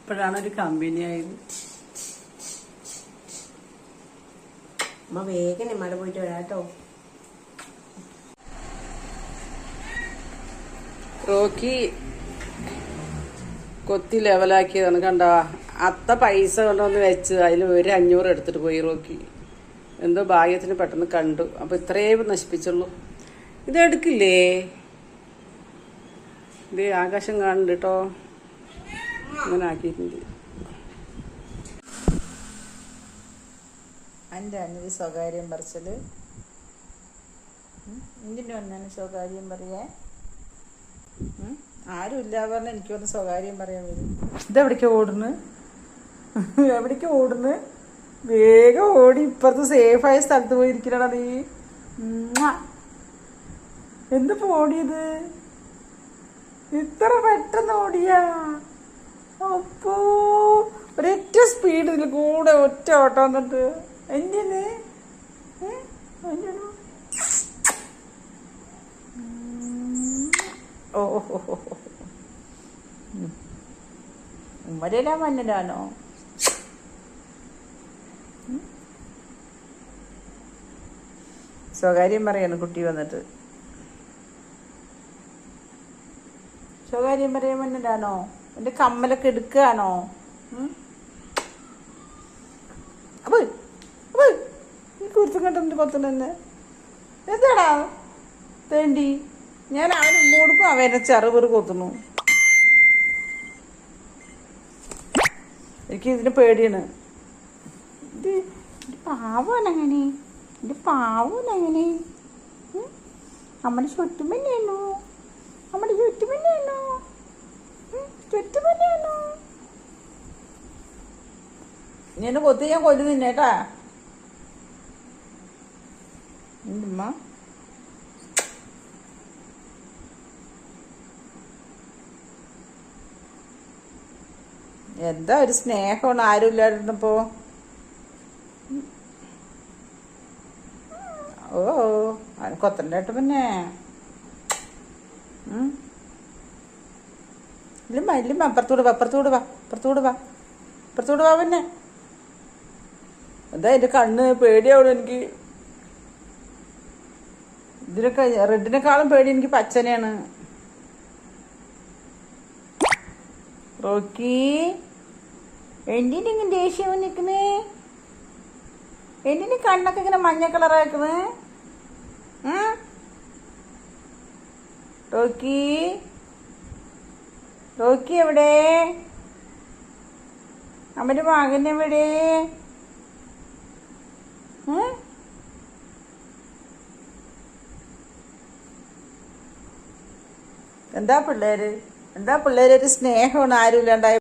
ഇപ്പോഴാണ് ഒരു കമ്പനി ആയത്. അമ്മ വേഗം മഴ പോയിട്ട് വരാട്ടോ. റോക്കി കൊത്തി ലെവലാക്കിയതാണ് കണ്ട? അത്ത പൈസ കൊണ്ടുവന്ന് വെച്ച് അതിൽ ഒരു അഞ്ഞൂറ് എടുത്തിട്ട് പോയി റോക്കി. എന്തോ ഭാഗ്യത്തിന് പെട്ടെന്ന് കണ്ടു. അപ്പൊ ഇത്രയും നശിപ്പിച്ചുള്ളൂ. ഇത് എടുക്കില്ലേ ഇത് ആകാശം കാണുന്നുണ്ട് കേട്ടോ. അങ്ങനെ ആക്കിയിട്ടുണ്ട്. എന്റെ അനു സ്വകാര്യം പറിച്ചത് എന്തിന്റെ ഒന്നാണ് സ്വകാര്യം പറയാ? ആരും ഇല്ല പറഞ്ഞാൽ എനിക്ക് വന്ന് സ്വകാര്യം പറയാൻ വരും. ഇതെവിടേക്കാ ഓടുന്നു? എവിടേക്കാ ഓടുന്നു? വേഗം ഓടി ഇപ്പുറത്ത് സേഫായ സ്ഥലത്ത് പോയി ഇരിക്കണടാ നീ. എന്തിപ്പോ ഓടിയത്? ഇത്ര പെട്ടെന്ന് ഓടിയാ അപ്പോ ഒരൊറ്റ സ്പീഡ് ഇതിൽ കൂടെ ഒറ്റ ഓട്ടം വന്നിട്ട് എന്തിന്. ഓ ഓ, ഓ, ഓ, ഓ. ഉം. ഉമ്മരലാ മന്നലാണോ സ്വകാര്യം പറയാണ് കുട്ടി വന്നിട്ട് സ്വകാര്യം പറയാൻ വേണ്ടിട്ടാണോ? എന്റെ കമ്മലൊക്കെ എടുക്കുകയാണോ? അപ്പോൾ അപ്പോൾ എന്താടാ? തേണ്ടി ഞാൻ അവന് മൂടുക്കും അവനെ ചെറുപെറ് കൊത്തുന്നു. എനിക്ക് ഇതിന് പേടിയാണ്. ഇത് പാവനങ്ങനെ പാവാണങ്ങനെ ഇത് അമ്മനെ നമ്മുടെ ചുറ്റുമന്നെയാണോ നമ്മുടെ ചുറ്റുമന്നെയാണോ ചുറ്റുമന്നെയാണോ നിന്നെ കൊത്തി ഞാൻ കൊല്ലു നിന്നേട്ടാ എന്തുമ്മ എന്താ ഒരു സ്നേഹമാണ് ആരും ഇല്ലായിരുന്നപ്പോ ഓ കൊത്തണ്ടേട്ട പിന്നെ. ഇല്ലുമ്പ ഇല്ലമ്മ അപ്പുറത്തൂടെ വാ അപ്പുറത്തൂടെ വാ അപ്പുറത്തൂടെ വാ. അപ്പുറത്തൂടെ വാ പിന്നെ. എന്താ എന്റെ കണ്ണ് പേടിയാവുള്ളൂ എനിക്ക്. ഇതിനൊക്കെ റെഡിനെക്കാളും പേടി എനിക്ക് പച്ചനെയാണ്. റോക്കി എന്തിനിങ്ങനെ ദേഷ്യം നിൽക്കുന്നേ എന്തിന് കണ്ണൊക്കെ ഇങ്ങനെ മഞ്ഞ കളറാക്കുന്നത് റോക്കി. ടോക്കി എവിടെ? അവർ മകൻ എവിടെ? എന്താ പിള്ളേര്? എന്താ പിള്ളേരൊരു സ്നേഹമാണ് ആരും ഇല്ലാണ്ടായ